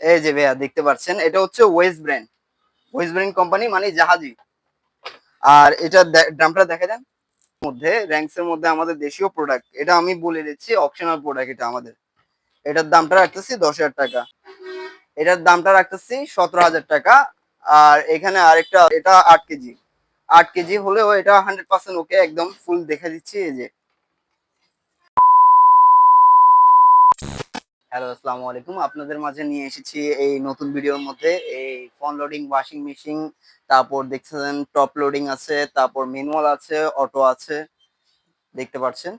এই যে ভাইয়া, দেখতে পাচ্ছেন, এটা হচ্ছে west brand west brand company মানে জাহাজি। আর এটা ড্রামটা দেখা যান। মধ্যে র্যাঙ্কস এর মধ্যে আমাদের দেশীয় প্রোডাক্ট এটা আমি বলে দিচ্ছি অপশনাল প্রোডাক্ট এটা আমাদের। এটার দামটা রাখতেছি দশ হাজার টাকা। এটার দামটা রাখতেছি সতেরো হাজার টাকা। আর এখানে আরেকটা, এটা আট কেজি। আট কেজি হলেও এটা হান্ড্রেড পার্সেন্ট ওকে একদম ফুল দেখে দিচ্ছি, এই যে। হ্যালো, আসসালামু আলাইকুম। আপনাদের মাঝে নিয়ে এসেছি এই নতুন ভিডিওর মধ্যে এই ফোন লোডিং, ওয়াশিং মেশিন, তারপর দেখছেন টপ লোডিং আছে, তারপর ম্যানুয়াল আছে, অটো আছে, দেখতে পাচ্ছেন?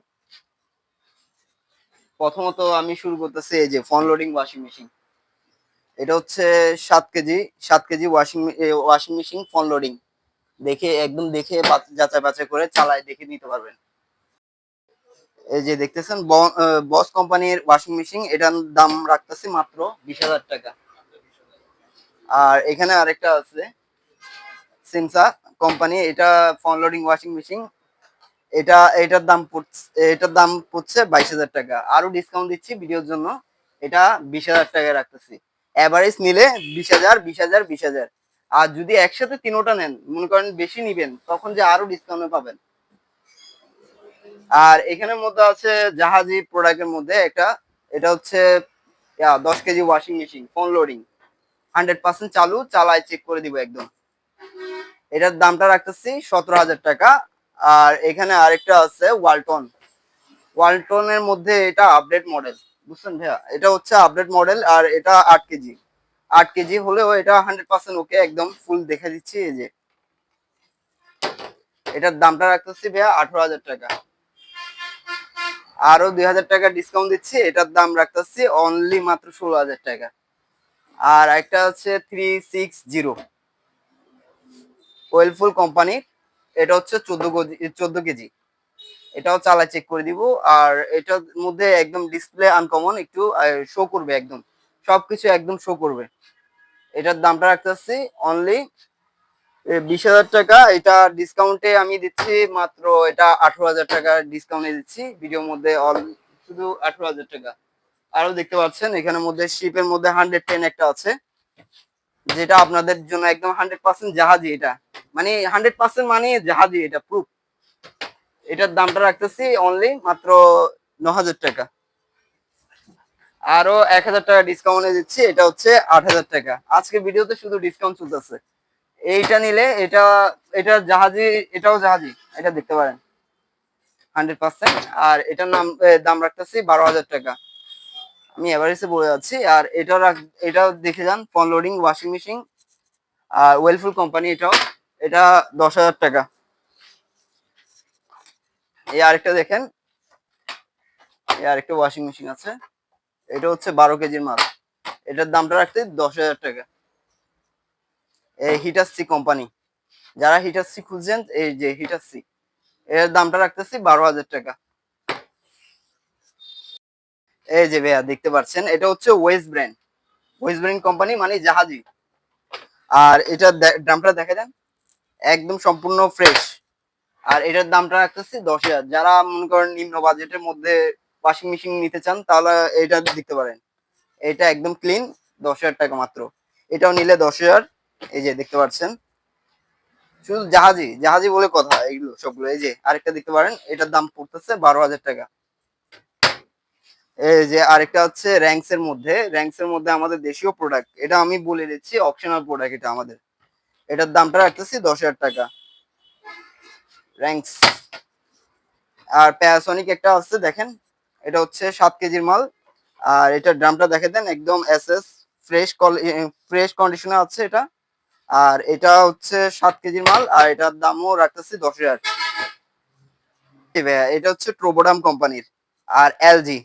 প্রথমত আমি শুরু করতেছি এই যে ফোন লোডিং, ওয়াশিং মেশিন। এটা হচ্ছে সাত কেজি সাত KG washing washing machine front loading. দেখে, একদম দেখে যাচাই বাছাই করে চালায় দেখে নিতে পারবেন। এই যে দেখতেছেন বস কোম্পানির ওয়াশিং মেশিন এটার দাম রাখতেছি মাত্র বিশ হাজার টাকা। আর এখানে আরেকটা আছে, সিমসা কোম্পানি, এটা ফোন লোডিং ওয়াশিং মেশিন এটা, এটার দাম পড়ছে, এটার দাম পড়ছে বাইশ হাজার টাকা। আরও ডিসকাউন্ট দিচ্ছি ভিডিওর জন্য, এটা বিশ হাজার টাকায় রাখতেছি। অ্যাভারেজ নিলে বিশ হাজার বিশ হাজার বিশ হাজার। আর যদি একসাথে তিনোটা নেন, মনে করেন বেশি নিবেন, তখন যে আরও ডিসকাউন্ট পাবেন। আর এখানের মধ্যে আছে জাহাজি প্রোডাক্টের মধ্যে একটা, এটা হচ্ছে দশ KG washing machine front loading hundred percent চালু, চালায় চেক করে দিব একদম। এটার দামটা রাখতেছি সতেরো হাজার টাকা। আর এখানে আরেকটা আছে ওয়ালটন ওয়ালটনের মধ্যে এটা আপডেট মডেল বুঝছেন ভাইয়া? এটা হচ্ছে আপডেট মডেল আর এটা আট কেজি। আট কেজি হলেও এটা হান্ড্রেড পার্সেন্ট ওকে একদম ফুল দেখে দিচ্ছি, এই যে। এটার দামটা রাখতেছি ভাইয়া আঠারো হাজার টাকা। আরও দুই হাজার টাকা ডিসকাউন্ট দিচ্ছি, এটার দাম রাখতেছি অনলি মাত্র ষোলো হাজার টাকা। আর একটা হচ্ছে থ্রি সিক্স জিরো ওয়েলফুল কোম্পানির এটা হচ্ছে চোদ্দ কেজি চোদ্দ কেজি। এটাও চালা চেক করে দিব, আর এটার মধ্যে একদম ডিসপ্লে আনকমন একটু শো করবে একদম। সবকিছু একদম শো করবে। এটার দামটা রাখতেছি অনলি বিশ হাজার টাকা। এটা ডিসকাউন্টে আমি দিচ্ছি মাত্র, এটা আঠারো হাজার টাকা ডিসকাউন্টে দিচ্ছি। ভিডিওর মধ্যে অল শুধু আঠারো হাজার টাকা। আরও দেখতে পাচ্ছেন এখানে মধ্যে শিপের মধ্যে হান্ড্রেড টেন একটা আছে। যেটা আপনাদের জন্য একদম হান্ড্রেড পার্সেন্ট জাহাজি এটা। মানে হান্ড্রেড পার্সেন্ট মানে জাহাজি এটা প্রুফ এটার দামটা রাখতেছি অনলি মাত্র ন হাজার টাকা। আরও এক হাজার টাকা ডিসকাউন্টে দিচ্ছি, এটা হচ্ছে আট হাজার টাকা। আজকে ভিডিওতে শুধু ডিসকাউন্ট চলতেছে। এইটা নিলে এটা এটা জাহাজি, এটাও জাহাজি, এটা দেখতে পারেন। হান্ড্রেড পার্সেন্ট আর এটার নাম দাম রাখতেছি বারো হাজার টাকা। আমি এভারেজে বলে যাচ্ছি, আর এটাও রাখ- এটাও দেখে যান, ফোন লোডিং ওয়াশিং মেশিন আর ওয়েলফুল কোম্পানি এটাও, এটা দশ হাজার টাকা। এই আরেকটা দেখেন, এই আরেকটা ওয়াশিং মেশিন আছে, এটা হচ্ছে বারো কেজির মাল। এটার দামটা রাখতে দশ হাজার টাকা। হিটাসি কোম্পানি যারা হিটাসি খুঁজছেন, এই যে হিটাসি এর দামটা রাখতেছি বারো হাজার টাকা। এই যে ভাইয়া, দেখতে পাচ্ছেন, এটা হচ্ছে west brand west brand company মানে জাহাজি। আর এটা দামটা দেখা যান একদম সম্পূর্ণ ফ্রেশ আর এটার দামটা রাখতেছি দশ হাজার। যারা মনে করেন নিম্ন বাজেটের মধ্যে ওয়াশিং মেশিন নিতে চান, তাহলে এটা দেখতে পারেন। এটা একদম ক্লিন দশ হাজার টাকা মাত্র। এটাও নিলে দশ হাজার। এই যে দেখতে পাচ্ছেন। শুধু জাহাজি জাহাজি বলে কথা এগুলো সবগুলো। এই যে আরেকটা দেখতে পারেন, এটার দাম পড়তেছে বারো হাজার টাকা। এই যে আরেকটা হচ্ছে র্যাঙ্কস এর মধ্যে। র্যাঙ্কস এর মধ্যে আমাদের দেশীয় প্রোডাক্ট এটা আমি বলে দিচ্ছি অপশনাল প্রোডাক্ট এটা আমাদের। এটার দামটা রাখতেছি দশ হাজার টাকা। র্যাঙ্কস আর প্যারাসনিক একটা আছে, দেখেন, এটা হচ্ছে সাত কেজির মাল। আর এটার দামটা দেখে দেন, একদম এস এস ফ্রেশ ফ্রেশ কন্ডিশনে আছে এটা। আর এটা হচ্ছে সাত কেজির মাল আর এটার দামও রাখতেছি দশ হাজার। ভাইয়া, এটা হচ্ছে ট্রোবোডাম কোম্পানির আর এলজি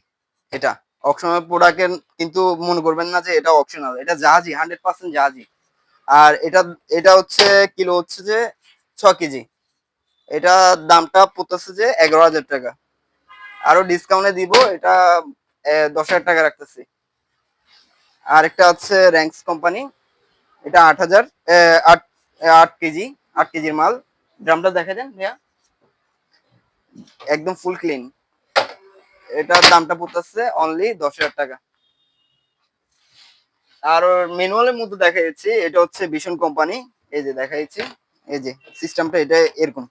এটা। অপশনাল প্রোডাক্টের কিন্তু মনে করবেন না যে এটা অপশনাল এটা জাহাজি হান্ড্রেড পার্সেন্ট জাহাজি। আর এটা এটা হচ্ছে কিলো হচ্ছে যে ছ কেজি। এটা দামটা পড়তেছে যে এগারো হাজার টাকা। আরও ডিসকাউন্টে দিব এটা দশ হাজার টাকা রাখতেছি। আর একটা হচ্ছে র্যাঙ্কস কোম্পানি এটা আট হাজার আট আট কেজি, আট কেজির মাল। ড্রামটা দেখা দেন ভাইয়া। একদম ফুল ক্লিন এটার দামটা পড়তেছে অনলি দশ হাজার টাকা। আর ম্যানুয়ালের মধ্যে দেখা যাচ্ছে এটা হচ্ছে ভীষণ কোম্পানি এই যে দেখা যাচ্ছে এই যে সিস্টেমটা এটা এরকম।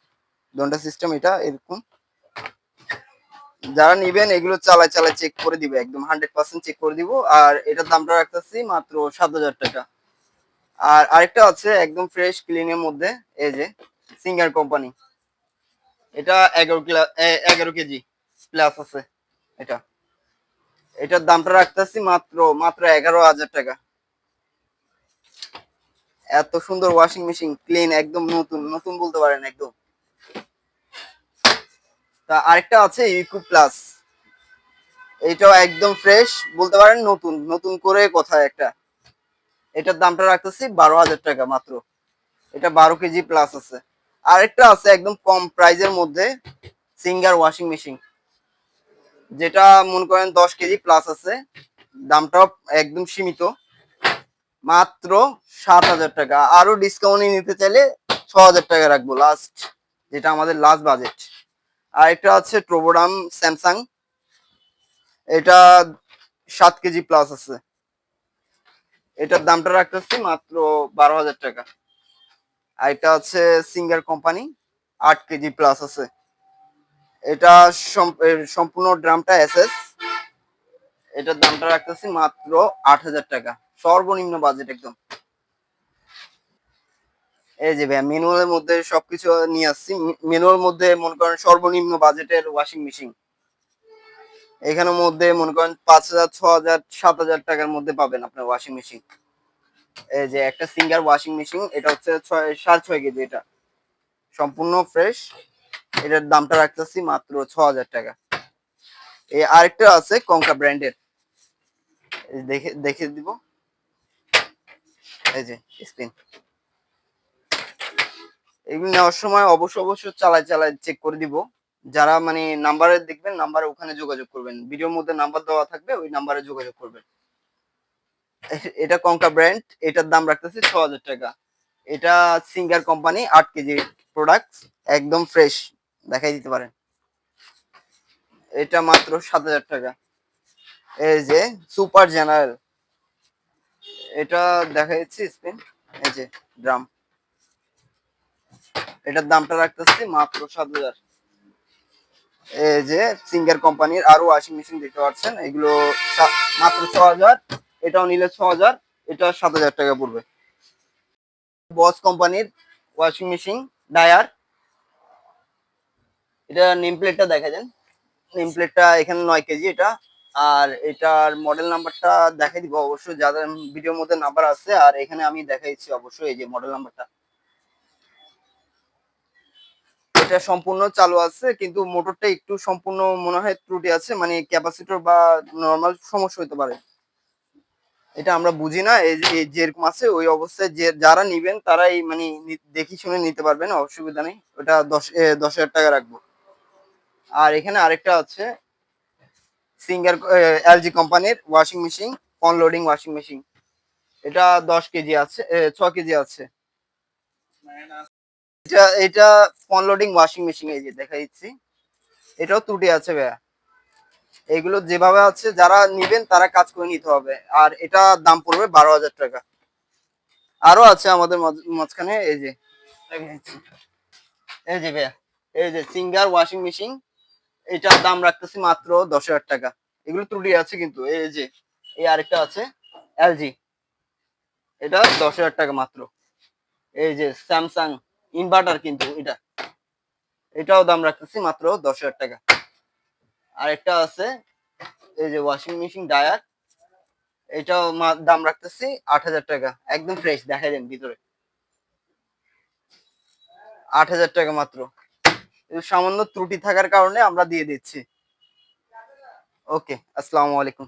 দন্ডা সিস্টেম এটা এরকম। যারা নিবেন, এগুলো চালায় চালায় চেক করে দিবে। একদম হান্ড্রেড পার্সেন্ট চেক করে দিব। আর এটার দামটা রাখতেছি মাত্র সাত হাজার টাকা। আর আরেকটা আছে একদম ফ্রেশ ক্লিনের মধ্যে, এই যে সিঙ্গার কোম্পানি এটা এগারো কিলো এগারো কেজি প্লাস আছে এটা। এটার দামটা রাখতেছি মাত্র মাত্র এগারো হাজার টাকা। এত সুন্দর ওয়াশিং মেশিন ক্লিন একদম নতুন নতুন বলতে পারেন একদম। তা আরেকটা আছে ইকো প্লাস এটাও একদম ফ্রেশ বলতে পারেন নতুন নতুন করে কথা একটা। এটার দামটা রাখতেছি বারো হাজার টাকা মাত্র। এটা বারো কেজি প্লাস আছে। আরেকটা আছে একদম কম প্রাইজের মধ্যে সিঙ্গার ওয়াশিং মেশিন যেটা মনে করেন দশ কেজি প্লাস আছে, দামটাও একদম সীমিত। মাত্র সাত হাজার টাকা। আরও ডিসকাউন্টে নিতে চাইলে ছ হাজার টাকা রাখব লাস্ট যেটা আমাদের লাস্ট বাজেট আর একটা আছে ট্রোবোডাম স্যামসাং এটা সাত কেজি প্লাস আছে। এটার দামটা রাখতেছি মাত্র বারো হাজার টাকা। আর এটা হচ্ছে সিঙ্গার কোম্পানি আট কেজি প্লাস আছে। এটা সম্পূর্ণ ড্রামটা এসএস এটার দামটা রাখতেছি মাত্র আট হাজার টাকা। সর্বনিম্ন বাজেট একদম। এই যে ভাই ম্যানুয়ালের মধ্যে সবকিছু নিয়ে আসছি। ম্যানুয়াল মধ্যে মনে করেন সর্বনিম্ন বাজেটের ওয়াশিং মেশিন এখানের মধ্যে মনে করেন পাঁচ হাজার, ছ হাজার, সাত হাজার টাকার মধ্যে পাবেন আপনার ওয়াশিং মেশিন এই যে একটা সিঙ্গার ওয়াশিং মেশিন এটা হচ্ছে ছয়, সাড়ে ছয় কেজি এটা। সম্পূর্ণ ফ্রেশ এটার দামটা রাখতেছি মাত্র ছ হাজার টাকা। এই আরেকটা আছে কঙ্কা ব্র্যান্ডের দেখে দেখে দিব। এই যে স্ক্রিন এগুলো নেওয়ার সময় অবশ্য অবশ্য চালায় চালায় চেক করে দিব। যারা মানে নাম্বারে দেখবেন নাম্বারে ওখানে যোগাযোগ করবেন। ভিডিওর মধ্যে নাম্বার দেওয়া থাকবে, ওই নাম্বারে যোগাযোগ করবেন। এটা কঙ্কা ব্র্যান্ড এটার দাম রাখতেছি ছ হাজার টাকা। এটা সিঙ্গার কোম্পানি আট কেজি প্রোডাক্ট একদম ফ্রেশ দেখাই দিতে পারেন। এটা মাত্র সাত হাজার টাকা। এই যে সুপার জেনারেল এটা দেখা যাচ্ছে স্পিন এই যে ড্রাম এটার দামটা রাখতেছি মাত্র সাত হাজার। এই যে সিঙ্গার কোম্পানির আরও ওয়াশিং মেশিন দেখতে পাচ্ছেন, এগুলো মাত্র ছ হাজার, এটাও নিলে ছ হাজার, এটা সাত হাজার টাকা পড়বে। বস কোম্পানির ওয়াশিং মেশিন, ডায়ার। এটা নেম প্লেটটা দেখা যান নেম প্লেটটা এখানে নয় কেজি এটা। আর এটার মডেল নাম্বারটা দেখাই দিব অবশ্যই। যাদের ভিডিওর মধ্যে নাম্বার আছে, আর এখানে আমি দেখাইছি অবশ্যই এই যে মডেল নাম্বারটা এটা সম্পূর্ণ চালু আছে, কিন্তু মোটরটা একটু সম্পূর্ণ মনে হয় ত্রুটি আছে মানে ক্যাপাসিটর বা নর্মাল সমস্যা হতে পারে। এটা আমরা বুঝি না, এই যেরকম আছে, ওই অবস্থায় যে, যারা নিবেন তারাই মানে দেখি শুনে নিতে পারবেন, অসুবিধা নেই। ওটা দশ দশ হাজার টাকা রাখব। আর এখানে আরেকটা আছে, সিঙ্গার এলজি কোম্পানির washing machine front loading washing machine এটা দশ কেজি আছে ছ কেজি আছে। এটা এটা ফন লোডিং ওয়াশিং মেশিন এই যে দেখা দিচ্ছি। এটাও ত্রুটি আছে ভাইয়া। এগুলো যেভাবে আছে, যারা নিবেন তারা কাজ করে নিতে হবে। আর এটা দাম পড়বে বারো হাজার টাকা। আরও আছে আমাদের মাঝখানে, এই যে এই যে ভাইয়া, এই যে সিঙ্গার ওয়াশিং মেশিন, এটার দাম রাখতেছি মাত্র দশ হাজার টাকা। এগুলো ত্রুটি আছে কিন্তু, এই যে, এই আরেকটা আছে এলজি এটা দশ হাজার টাকা মাত্র। এই যে স্যামসাং ইনভার্টার কিন্তু এটা। এটাও দাম রাখতেছি মাত্র দশ হাজার টাকা। আর একটা আছে, এই যে ওয়াশিং মেশিন ডায়ার এটাও দাম রাখতেছি আট হাজার টাকা। একদম ফ্রেশ দেখা যান ভিতরে। আট হাজার টাকা মাত্র। সামান্য ত্রুটি থাকার কারণে আমরা দিয়ে দিচ্ছি। ওকে, আসসালামু আলাইকুম।